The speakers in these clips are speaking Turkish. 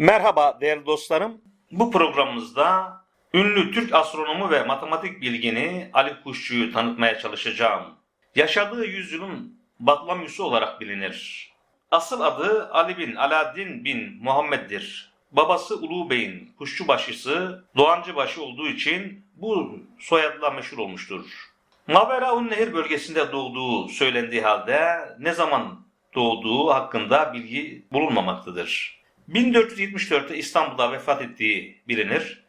Merhaba değerli dostlarım. Bu programımızda ünlü Türk astronomu ve matematik bilgini Ali Kuşçu'yu tanıtmaya çalışacağım. Yaşadığı yüzyılın Batlamyusu olarak bilinir. Asıl adı Ali bin Alaaddin bin Muhammed'dir. Babası Ulu Bey'in kuşçubaşısı, doğancıbaşı olduğu için bu soyadla meşhur olmuştur. Maveraun Nehir bölgesinde doğduğu söylendiği halde ne zaman doğduğu hakkında bilgi bulunmamaktadır. 1474'te İstanbul'da vefat ettiği bilinir.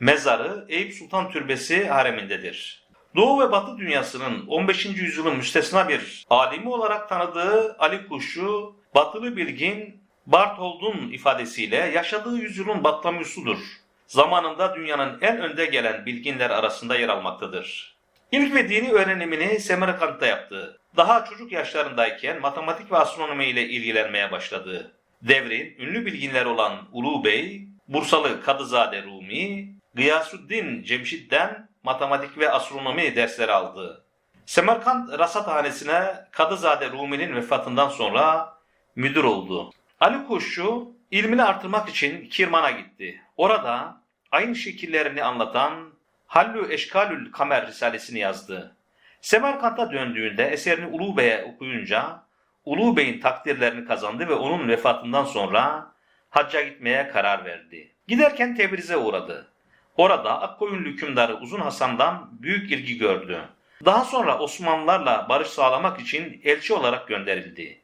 Mezarı Eyüp Sultan Türbesi haremindedir. Doğu ve Batı dünyasının 15. yüzyılın müstesna bir alimi olarak tanıdığı Ali Kuşçu, batılı bilgin Barthold'un ifadesiyle yaşadığı yüzyılın Batlamyusudur. Zamanında dünyanın en önde gelen bilginler arasında yer almaktadır. İlk ve dini öğrenimini Semerkant'ta yaptı. Daha çocuk yaşlarındayken matematik ve astronomi ile ilgilenmeye başladı. Devrin ünlü bilginler olan Ulu Bey, Bursalı Kadızade Rumi, Gıyasuddin Cemşit'ten matematik ve astronomi dersleri aldı. Semerkant Rasathanesi'ne Kadızade Rumi'nin vefatından sonra müdür oldu. Ali Kuşçu ilmini artırmak için Kirman'a gitti. Orada ayın şekillerini anlatan Hallü Eşkalül Kamer Risalesini yazdı. Semerkant'a döndüğünde eserini Ulu Bey'e okuyunca Ulu Bey'in takdirlerini kazandı ve onun vefatından sonra hacca gitmeye karar verdi. Giderken Tebriz'e uğradı. Orada Akkoyunlu hükümdarı Uzun Hasan'dan büyük ilgi gördü. Daha sonra Osmanlılarla barış sağlamak için elçi olarak gönderildi.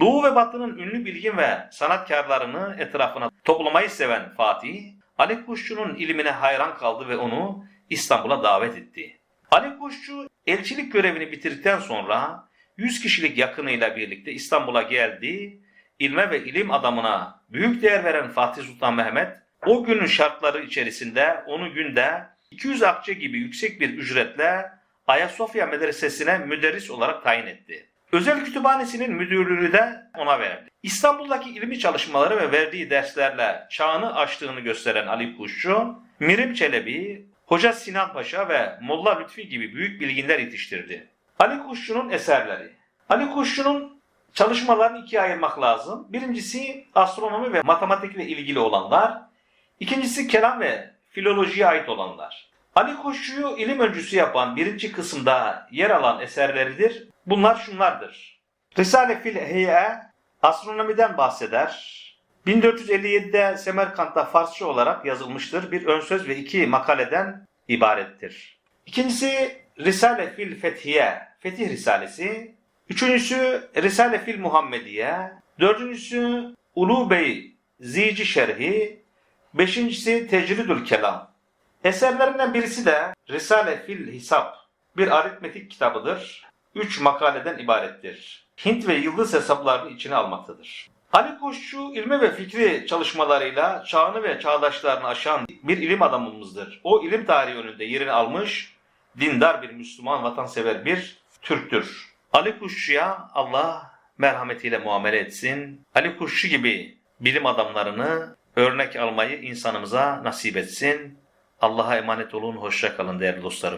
Doğu ve Batı'nın ünlü bilgin ve sanatkarlarını etrafına toplamayı seven Fatih, Ali Kuşçu'nun ilmine hayran kaldı ve onu İstanbul'a davet etti. Ali Kuşçu elçilik görevini bitirdikten sonra 100 kişilik yakınıyla birlikte İstanbul'a geldi. İlme ve ilim adamına büyük değer veren Fatih Sultan Mehmet o günün şartları içerisinde onu günde 200 akçe gibi yüksek bir ücretle Ayasofya Medresesi'ne müderris olarak tayin etti. Özel kütüphanesinin müdürlüğünü de ona verdi. İstanbul'daki ilmi çalışmaları ve verdiği derslerle çağını aştığını gösteren Ali Kuşçu, Mirim Çelebi, Hoca Sinan Paşa ve Molla Lütfi gibi büyük bilginler yetiştirdi. Ali Kuşçu'nun eserleri. Ali Kuşçu'nun çalışmalarını ikiye ayırmak lazım. Birincisi astronomi ve matematikle ilgili olanlar. İkincisi kelam ve filolojiye ait olanlar. Ali Kuşçu'yu ilim öncüsü yapan birinci kısımda yer alan eserleridir. Bunlar şunlardır. Risale fil Hey'e astronomiden bahseder. 1457'de Semerkant'ta Farsça olarak yazılmıştır. Bir ön söz ve iki makaleden ibarettir. İkincisi Risale fil Fethiye, Fetih Risalesi. Üçüncüsü Risale fil Muhammediye. Dördüncüsü Ulu Bey Zici Şerhi. Beşincisi Tecridül Kelam. Eserlerinden birisi de Risale fil Hisap. Bir aritmetik kitabıdır. Üç makaleden ibarettir. Hint ve yıldız hesaplarını içine almaktadır. Ali Koççu ilmi ve fikri çalışmalarıyla çağını ve çağdaşlarını aşan bir ilim adamımızdır. O ilim tarihi önünde yerini almış, dindar bir Müslüman, vatansever bir Türktür. Ali Kuşçu'ya Allah merhametiyle muamele etsin. Ali Kuşçu gibi bilim adamlarını örnek almayı insanımıza nasip etsin. Allah'a emanet olun, hoşça kalın değerli dostlarım.